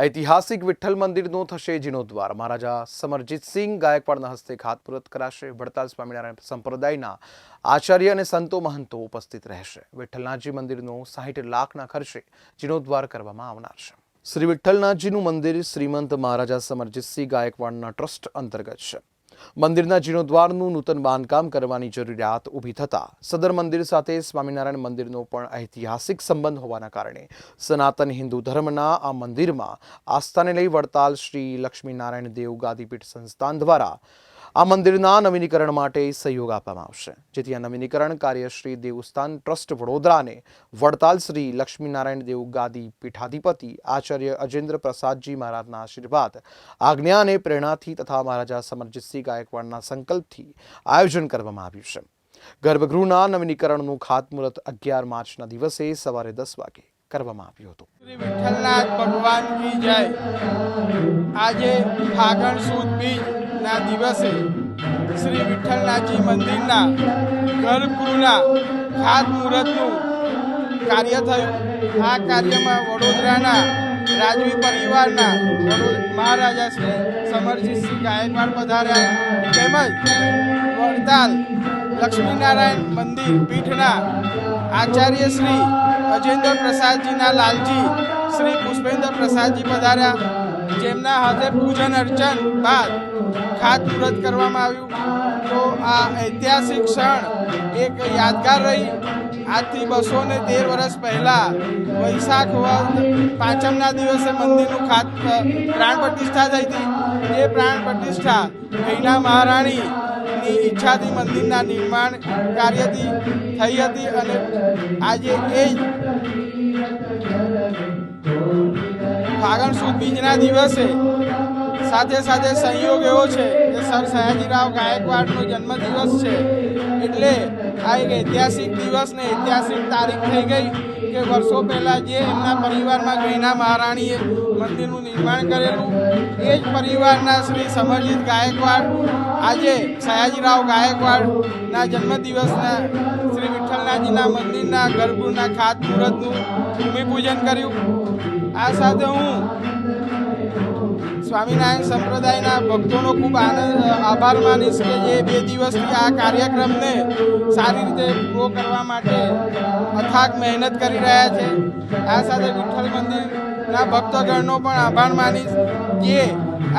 ઐતિહાસિક વિઠ્ઠલ મંદિરનો થશે જીર્ણોદ્વાર મહારાજા સમરજીતસિંહ ગાયકવાડના હસ્તે ખાતમુહૂર્ત કરાશે. વડતાલ સ્વામિનારાયણ સંપ્રદાયના આચાર્ય અને સંતો મહંતો ઉપસ્થિત રહેશે. વિઠ્ઠલનાથજી મંદિરનો સાહીઠ લાખના ખર્ચે જીર્ણોદ્વાર કરવામાં આવનાર છે. શ્રી વિઠ્ઠલનાથજીનું મંદિર શ્રીમંત મહારાજા સમરજીતસિંહ ગાયકવાડના ટ્રસ્ટ અંતર્ગત છે. મંદિરના જીર્ણોદ્વારનું નૂતન બાંધકામ કરવાની જરૂરિયાત ઊભી થતાં સદર મંદિર સાથે સ્વામિનારાયણ મંદિરનો પણ ઐતિહાસિક સંબંધ હોવાના કારણે સનાતન હિન્દુ ધર્મના આ મંદિરમાં આસ્થાને લઈ વડતાલ શ્રી લક્ષ્મીનારાયણ દેવ ગાદીપીઠ સંસ્થાન દ્વારા આ મંદિરના નવીનીકરણ માટે સહયોગ આપવામાં આવશે. જેથી આ નવીનીકરણ કાર્ય શ્રી દેવસ્થાન ટ્રસ્ટ વડોદરાને વડતાલ શ્રી લક્ષ્મીનારાયણ દેવ ગાદી પીઠાધિપતિ આચાર્ય અજેન્દ્ર પ્રસાદજી મહારાજના આશીર્વાદ આજ્ઞા અને પ્રેરણાથી તથા મહારાજા સમરજીતસિંહ ગાયકવાડના સંકલ્પથી આયોજન કરવામાં આવ્યું છે. ગર્ભગૃહના નવીનીકરણનું ખાતમુહૂર્ત અગિયાર માર્ચના દિવસે સવારે દસ વાગે કરવામાં આવ્યું હતું. શ્રી વિઠ્ઠલનાથ ભગવાનની જય. આજે ફાગણ સુદ બીજના દિવસે શ્રી વિઠ્ઠલનાથજી મંદિરના ગર્ભગૃહના ખાતમુહૂર્તનું કાર્ય થયું. આ કાર્યમાં વડોદરાના રાજવી પરિવારના મહારાજા શ્રી સમરજીતસિંહ ગાયકવાડ પધાર્યા. તેમજ વડતાલ લક્ષ્મીનારાયણ મંદિર પીઠના આચાર્ય શ્રી અજેન્દ્ર પ્રસાદજીના લાલજી, શ્રી પુષ્પેન્દ્ર પ્રસાદજી પધાર્યા. જેમના હાથે પૂજન અર્ચન બાદ ખાતમુહૂર્ત કરવામાં આવ્યું. તો આ ઐતિહાસિક ક્ષણ એક યાદગાર રહી. આજથી બસો ને તેર વર્ષ પહેલાં વૈશાખ વદ પાંચમના દિવસે મંદિરનું ખાત પ્રાણ પ્રતિષ્ઠા થઈ હતી. એ પ્રાણ પ્રતિષ્ઠા ગઈના મહારાણીની ઈચ્છાથી મંદિરના નિર્માણ કાર્યથી થઈ હતી અને આજે એ ફાગણ સુદ બીજના દિવસે? સાથે સાથે સંયોગ એવો છે કે સર સયાજીરાવ ગાયકવાડનો જન્મદિવસ છે. એટલે આ એક ઐતિહાસિક દિવસ ને ઐતિહાસિક તારીખ થઈ ગઈ. કે વર્ષો પહેલાં જે એમના પરિવારમાં ગઈના મહારાણીએ મંદિરનું નિર્માણ કરેલું, એ જ પરિવારના શ્રી સમરજીત ગાયકવાડ, આજે સયાજીરાવ ગાયકવાડના જન્મદિવસના શ્રી વિઠ્ઠલનાથજીના મંદિરના ગર્ભગૃહના ખાતમુહૂર્તનું ભૂમિપૂજન કર્યું. આ સાથે હું સ્વામિનારાયણ સંપ્રદાયના ભક્તોનો ખૂબ આનંદ, આભાર માનીશ કે જે બે દિવસથી આ કાર્યક્રમને સારી રીતે પૂરો કરવા માટે અથાગ મહેનત કરી રહ્યા છે. આ સાથે વિઠ્ઠલ મંદિરના ભક્તગણનો પણ આભાર માનીશ જે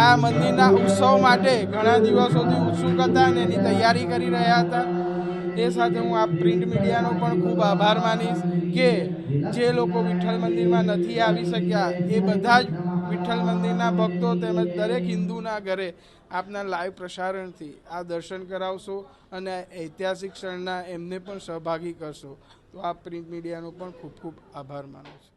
આ મંદિરના ઉત્સવ માટે ઘણા દિવસોથી ઉત્સુક હતા અને એની તૈયારી કરી રહ્યા હતા. એ સાથે હું આ પ્રિન્ટ મીડિયાનો પણ ખૂબ આભાર માનીશ કે જે લોકો વિઠ્ઠલ મંદિરમાં નથી આવી શક્યા, એ બધા જ વિઠ્ઠલ મંદિરના ભક્તો તેમજ દરેક હિન્દુના ઘરે આપના લાઈવ પ્રસારણથી આ દર્શન કરાવશો અને ઐતિહાસિક ક્ષણના એમને પણ સહભાગી કરશો. તો આ પ્રિન્ટ મીડિયાનો પણ ખૂબ ખૂબ આભાર માનું છું.